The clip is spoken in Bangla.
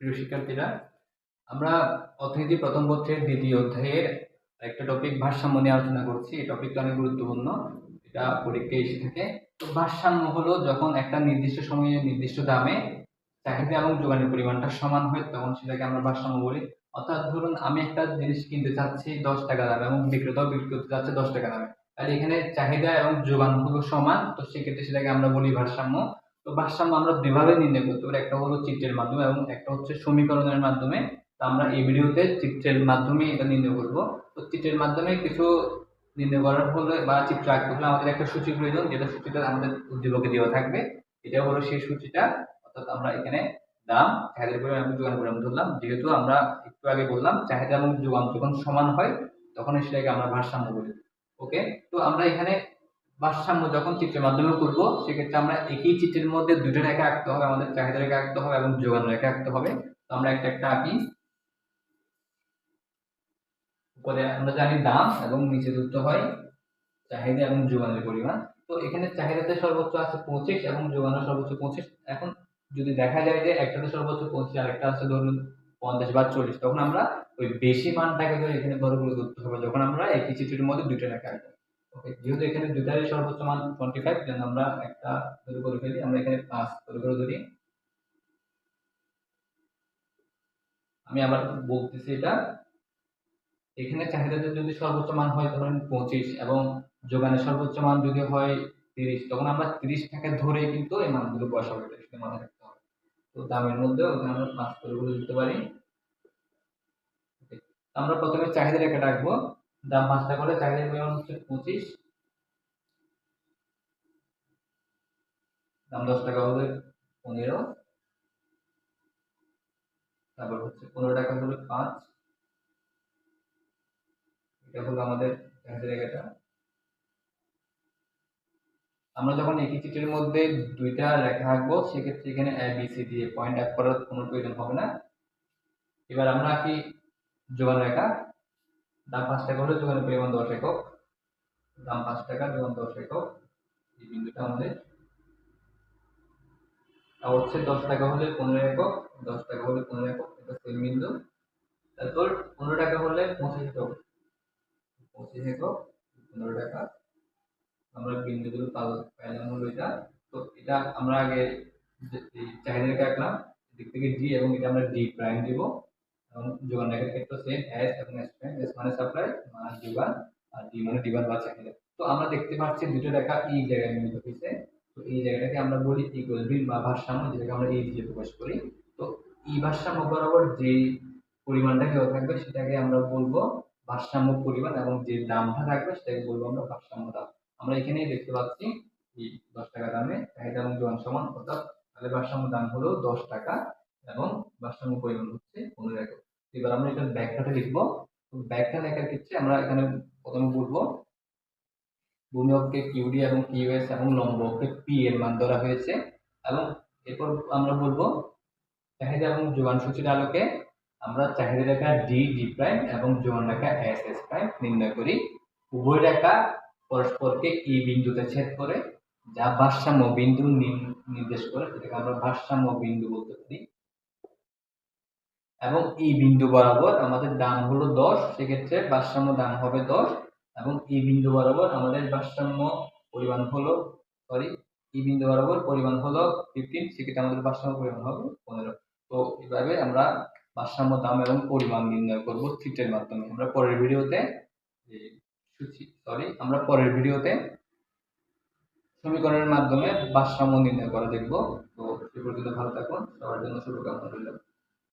প্রিয় শিক্ষার্থীরা, আমরা অর্থনীতি প্রথম পত্রের দ্বিতীয় অধ্যায়ের একটা টপিক ভারসাম্য নিয়ে আলোচনা করছি। এই টপিকটা অনেক গুরুত্বপূর্ণ। এটা পরীক্ষায় এসে থাকে। তো ভারসাম্য হলো যখন একটা নির্দিষ্ট সময়ে নির্দিষ্ট দামে চাহিদা এবং যোগানের পরিমাণটা সমান হয়, তখন সেটাকে আমরা ভারসাম্য বলি। অর্থাৎ ধরুন আমি একটা জিনিস কিনতে চাচ্ছি দশ টাকা দামে এবং বিক্রেতাও বিক্রি করতে চাচ্ছে দশ টাকা দামে। তাহলে এখানে চাহিদা এবং যোগান হলো সমান, তো সেক্ষেত্রে সেটাকে আমরা বলি ভারসাম্য। তো ভারসাম্য আমরা দুইভাবে নির্ণয় করতে পারি। একটা হলো চিত্রের মাধ্যমে এবং একটা হচ্ছে সমীকরণের মাধ্যমে। তো আমরা এই ভিডিওতে চিত্রের মাধ্যমে এটা নির্ণয় করব। তো চিত্রের মাধ্যমে কিছু নির্ণয় করার হলে বা চিত্র আঁকতে হলে আমাদের একটা সূচি প্রয়োজন। যেটা সূচিটা আমাদের উদ্দীপকে দেওয়া থাকবে। এটা হলো সেই সূচিটা। অর্থাৎ আমরা এখানে দাম, চাহিদার পরিমাণ এবং যোগান পরিমাণ ধরলাম। যেহেতু আমরা একটু আগে বললাম, চাহিদা এবং যোগান যখন সমান হয়, তখন সেটাকে আমরা ভারসাম্য বলি। ওকে তো আমরা এখানে ভারসাম্য যখন চিত্রের মাধ্যমে করব, সেক্ষেত্রে আমরা একই চিত্রের মধ্যে দুটো রেখা আঁকতে হবে, আমাদের চাহিদা রেখা আঁকতে হবে এবং যোগান রেখা আঁকতে হবে। তো আমরা একটা একটা আঁকি। উপরে আমরা জানি দাম এবং নিচে দুটো হয় চাহিদা এবং যোগানের পরিমাণ। তো এখানে চাহিদাতে সর্বোচ্চ আছে পঁচিশ এবং যোগানের সর্বোচ্চ পঁচিশ। এখন যদি দেখা যায় যে একটাতে সর্বোচ্চ পঁচিশ আর একটা আছে ধরুন পঞ্চাশ বা চল্লিশ, তখন আমরা ওই বেশি মানটাকে ধরে এখানে বড়গুলো করতে হবে, যখন আমরা একই চিত্রের মধ্যে দুটো রেখা আঁকবো। যেহেতু এখানে দুটারই সর্বোচ্চ মান টোয়েন্টি ফাইভ দেন আমরা একটা ধরে করে ফেলি, আমরা এখানে পাঁচ করে করে ধরি। আমি আবার বলতেছি এটা। এখানে চাহিদাতে যদি সর্বোচ্চ মান হয়, ধরেন পঁচিশ এবং যোগানের সর্বোচ্চ মান যদি হয় তিরিশ, তখন আমরা তিরিশ টাকা ধরে কিন্তু এই মানগুলো বসাবো, এটা সেটা মাথায় রাখতে হবে। তো দামের মধ্যে ওখানে আমরা পাঁচ করে দিতে পারি। আমরা প্রথমে চাহিদা রেখা রাখব দাম পাঁচ টাকা হলে চাহিদার পরিমাণ হচ্ছে পঁচিশ। দাম দশ টাকা হলে পনেরো। তারপর হচ্ছে পনেরো টাকা হলে পাঁচ। এটা হলো আমাদের রেখাটা আমরা যখন একই চিত্রের মধ্যে দুইটা রেখা আঁকবো সেক্ষেত্রে এখানে এ বি সি দিয়ে পয়েন্ট আপ করার কোনো প্রয়োজন হবে না। এবার আমরা কি যোগান রেখা দাম পাঁচ টাকা হলে যোগানের পরিমাণ দশ একক। দাম পাঁচ টাকা যোগান দশ একক। এই বিন্দুটা আমাদের। হচ্ছে দশ টাকা হলে পনেরো একক, দশ টাকা হলে পনেরো একক, এটা সেম বিন্দু। তারপর পনেরো টাকা হলে পঁচিশ একক পঁচিশ একক, পনেরো টাকা। আমরা বিন্দুগুলো পাল- পাইলাম হলো এটা। তো এটা আমরা আগে যে এই চাহিদা রেখা আঁকলাম, এদিক থেকে ডি এবং এটা আমরা ডি প্রাইম দিব। এবং যোগান রেখার ক্ষেত্রে সেম এস এবং প্রাইম এস মানে সাপ্লাই মানে যোগান আর ডি মানে ডিমান্ড বা চাহিদা তো আমরা দেখতে পাচ্ছি দুটো রেখা এই জায়গায় মিলিত হয়েছে তো এই জায়গাটাকে আমরা বলি ইকুয়াল বিল বা ভারসাম্য যেটাকে আমরা এই দিয়ে প্রকাশ করি তো এই ভারসাম্য বরাবর যে পরিমাণটা কেউ থাকবে সেটাকে আমরা বলব ভারসাম্য পরিমাণ এবং যে দামটা থাকবে সেটাকে বলব আমরা ভারসাম্য দাম আমরা এখানেই দেখতে পাচ্ছি এই দশ টাকা দামে চাহিদা এবং যোগান সমান অর্থাৎ তাহলে ভারসাম্য দাম হলো দশ টাকা এবং ভারসাম্য পরিমাণ হচ্ছে পনেরো একক এবার আমরা এখানে ব্যাখ্যাটা লিখব। ব্যাখ্যা লেখার ক্ষেত্রে আমরা এখানে প্রথমে বলব ভূমি অক্ষে কিউডি এবং কিউএস এবং লম্ব অক্ষে পি এর মান ধরা হয়েছে এবং এরপর আমরা বলব চাহিদা এবং যোগান সূচির আলোকে আমরা চাহিদা রেখা ডি ডি প্রাইম এবং যোগান রেখা এস এস প্রাইম নির্ণয় করি। উভয় রেখা পরস্পরকে ই বিন্দুতে ছেদ করে যা ভারসাম্য বিন্দু নির্দেশ করে, সেটাকে আমরা ভারসাম্য বিন্দু বলতে পারি। এবং এই বিন্দু বরাবর আমাদের দাম হলো দশ, সেক্ষেত্রে ভারসাম্য দাম হবে দশ এবং এই বিন্দু বরাবর আমাদের ভারসাম্য পরিমাণ হলো সরি এই বিন্দু বরাবর পরিমাণ হলো ফিফটিন সেক্ষেত্রে আমাদের ভারসাম্য পরিমাণ হবে পনেরো। তো এভাবে আমরা ভারসাম্য, দাম এবং পরিমাণ নির্ণয় করব চিত্রের মাধ্যমে। আমরা পরের ভিডিওতে সরি আমরা পরের ভিডিওতে সমীকরণের মাধ্যমে ভারসাম্য নির্ণয় করা দেখব। তো সে পর্যন্ত ভালো থাকুন, সবার জন্য শুভকামনা রইল।